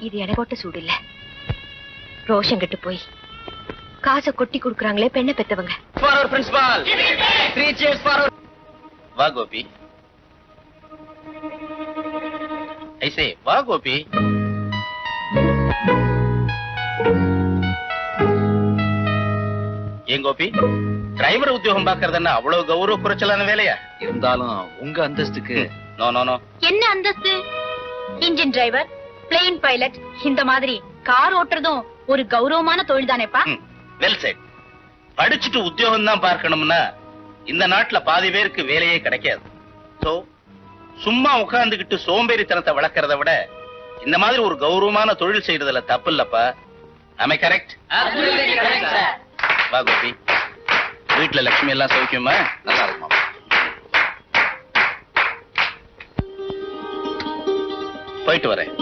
இது எனக்கோட்ட சூடு இல்ல ரோஷம் கெட்டு போய் காசை கொட்டி கொடுக்குறாங்களே பெண்ணை பெத்தவங்க. For our principal three chairs for our வா கோபி. ஐசே வா கோபி. ஏன் கோபி? டிரைவர் உத்தியோகம் பாக்குறதுன்னா அவ்வளவு கௌரவ குறைச்சலான வேலையா? இருந்தாலும் உங்க அந்தஸ்துக்கு நோ நோ நோ என்ன அந்தஸ்து? இன்ஜின் டிரைவர் பிளேன் பைலட் இந்த மாதிரி கார் ஓட்டுறதும் ஒரு கௌரவமான தொழில் தானேப்பா வெல் செட் படிச்சுட்டு உத்தியோகம் தான் பார்க்கணும்னா இந்த நாட்டுல பாதி பேருக்கு வேலையே கிடைக்காது. சோ சும்மா உட்கார்ந்துகிட்டு சோம்பேறித்தனத்தை வளர்க்கறத விட இந்த மாதிரி ஒரு கௌரவமான தொழில் செய்யறதுல தப்பு இல்லப்பா. அமை கரெக்ட் வா கோபி. வீட்டுல லட்சுமி எல்லாம் சௌக்கியமா? நல்லா இருக்குமா? போயிட்டு வரேன்.